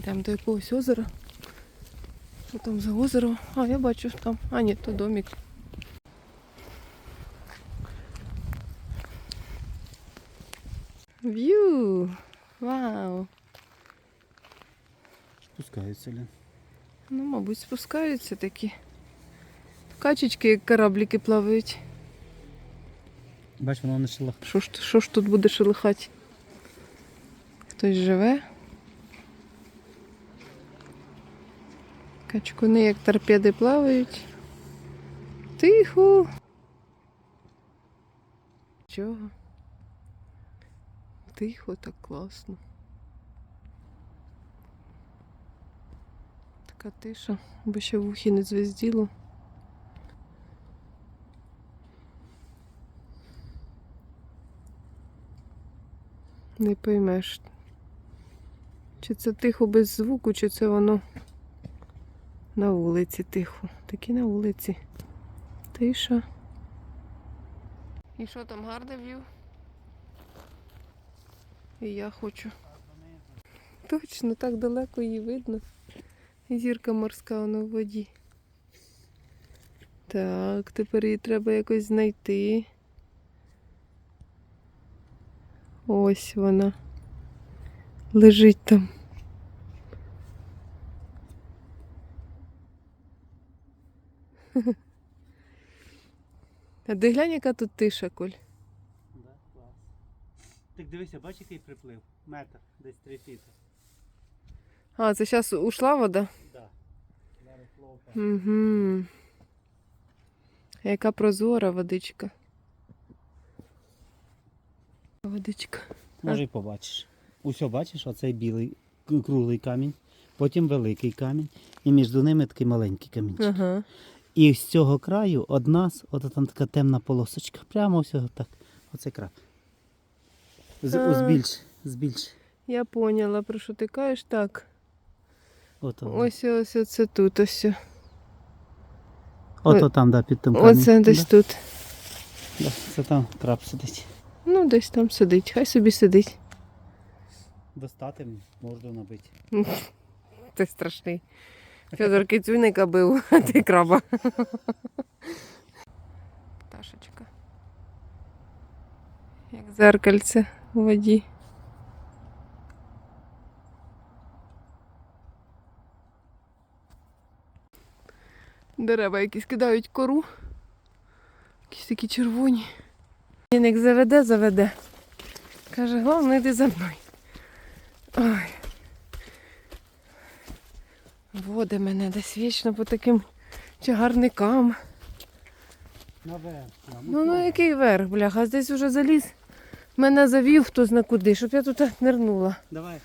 Йдемо до якогось озера. Що там за озеро? А, я бачу що там. А, ні, то домик. В'ю! Вау! Спускаються, Лен. Ну, мабуть, спускаються такі. Качечки, як корабліки плавають. Бач, воно не шилах. Що ж, що ж тут буде шелихати? Хтось живе? Качкуни, як торпеди плавають. Тихо. Чого? Тихо, так класно. Така тиша, бо ще в ухі не звезділо. Не поймеш. Чи це тихо без звуку, чи це воно на вулиці тихо. Такі на вулиці. Тиша. І що там гарне в'ю? І я хочу. Точно, так далеко її видно. Зірка морська вона в воді. Так, тепер її треба якось знайти. Ось вона. Лежить там. А де глянь, яка тут тиша, Коль? Да, клас. Так дивися, бач, який приплив? Метр, десь три фіти. А, це зараз ушла вода? Да. Зараз ловка. Угу. Яка прозора водичка. Водичка. Може і побачиш. Усьо бачиш, оцей білий круглий камінь, потім великий камінь, і між ними такий маленький камінчик. Ага. І з цього краю од нас, от там така темна полосочка. Прямо всього так. Оце о, збільш, збільш. Я поняла, про що ти кажеш. Так. От. Ось ось оце тут ось. Ото там, да, під тим камінь. Оце десь да, тут. Да, це там краб сидить. Ну, десь там сидить. Хай собі сидить. Достати можна набити. Ти страшний. Федор Кицюника бив, а ти краба. Пташечка. Як зеркальце у воді. Дерева якісь кидають кору. Якісь такі червоні. Він як заведе, заведе. Каже, головне йди за мною. Ой. Води мене десь вічно по таким чагарникам. Наверх. Ну, ну який верх, бляха, десь уже заліз. Мене завів хто зна куди, щоб я тут нирнула. Давай.